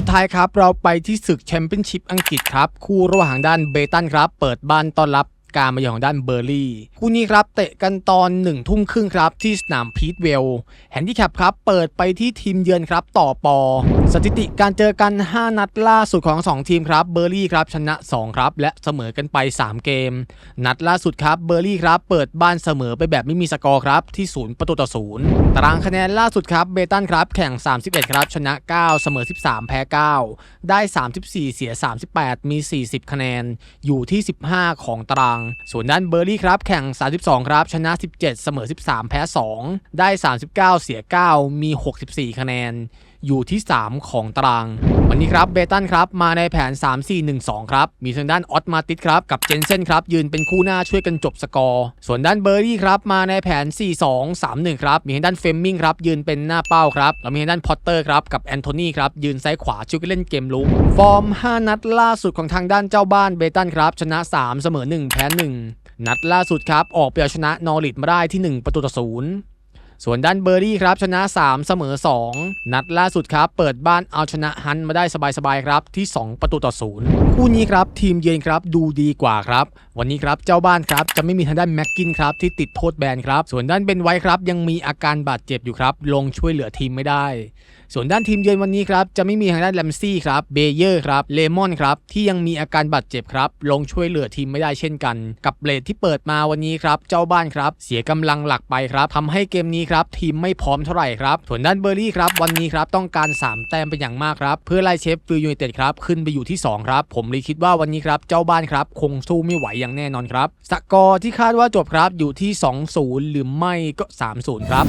สุดท้ายครับ เราไปที่ศึกแชมเปี้ยนชิพอังกฤษครับ คู่ระหว่างด้านเบตันครับ เปิดบ้านต้อนรับ การมาเยือนของด้านเบอร์ลี่คู่นี้ครับเตะกันตอน1นึ่ทุ่มครึ่งครับที่สนามพีทเวลแฮนดี้แคปครับเปิดไปที่ทีมเยือนครับต่อปอ สถิติการเจอกัน 5 นัดล่าสุดของ 2 ทีมครับเบอร์ลี่ครับชนะ 2 ครับ และเสมอกันไป 3 เกม นัดล่าสุดครับเบอร์ลี่ครับเปิดบ้านเสมอไปแบบไม่มีสกอร์ครับที่ 0 ประตูต่อ0ตารางคะแนนล่าสุดครับเบตันครับแข่ง 31 ครับชนะ 9 เสมอ 13 แพ้ 9 ได้ 34 เสีย 38 มี 40 คะแนนอยู่ที่ 15 ของตารางส่วนด้านเบอร์ลี่ครับแข่ง 32 ครับ ชนะ 17 เสมอ 13 แพ้ 2 ได้ 39 เสีย 9 มี 64 คะแนน อยู่ที่ 3 ของตาราง วันนี้ครับเบตันครับ มาในแผน 3-4-1-2 ครับ มีทางด้านออตมาติสครับ กับเจนเซนครับ ยืนเป็นคู่หน้าช่วยกันจบสกอร์ ส่วนด้านเบอร์รี่ครับมาในแผน 4-2-3-1 ครับ มีทางด้านเฟมมิงครับยืนเป็นหน้าเป้าครับแล้วมีทางด้านพอตเตอร์ครับกับแอนโทนีครับยืนซ้ายขวาช่วยกันเล่นเกมลุกฟอร์ม 5 นัดล่าสุดของทางด้านเจ้าบ้านเบตันครับชนะ 3 เสมอ 1 แพ้1 นัดล่าสุดครับ ออกไปเอาชนะนอริทมาได้ที่ 1 ประตูต่อศูนย์ ส่วนด้านเบอร์รี่ครับชนะ 3 เสมอ 2 นัดล่าสุดครับ เปิดบ้านเอาชนะฮันมาได้สบายๆครับที่ 2 ประตูต่อศูนย์คู่นี้ครับทีมเยือนครับดูดีกว่าครับ วันนี้ครับเจ้าบ้านครับจะไม่มีทางด้านแม็กกินครับที่ติดโทษแบนครับ ส่วนด้านเบนไว้ครับยังมีอาการบาดเจ็บอยู่ครับ ลงช่วยเหลือทีมไม่ได้ ส่วนด้านทีมเยือนวันนี้ครับจะไม่มีทางด้านแลมซี่ครับเบเยอร์ครับเลมอนครับที่ยังมีอาการบาดเจ็บครับลงช่วยเหลือทีมไม่ได้เช่นกัน กับเบลดที่เปิดมาวันนี้ครับเจ้าบ้านครับเสียกำลังหลักไปครับทำให้เกมนี้ครับทีมไม่พร้อมเท่าไหร่ครับ ส่วนด้านเบอร์รี่ครับวันนี้ครับต้องการ 3 แต้มเป็นอย่างมากครับเพื่อไล่เชฟฟิลด์ยูไนเต็ดครับขึ้นไปอยู่ที่ 2 ครับ ผมเลยคิดว่าวันนี้ครับเจ้าบ้านครับคงสู้ไม่ไหวอย่างแน่นอนครับ สกอร์ที่คาดว่าจบครับอยู่ที่ 2-0 หรือไม่ก็ 3-0 ครับ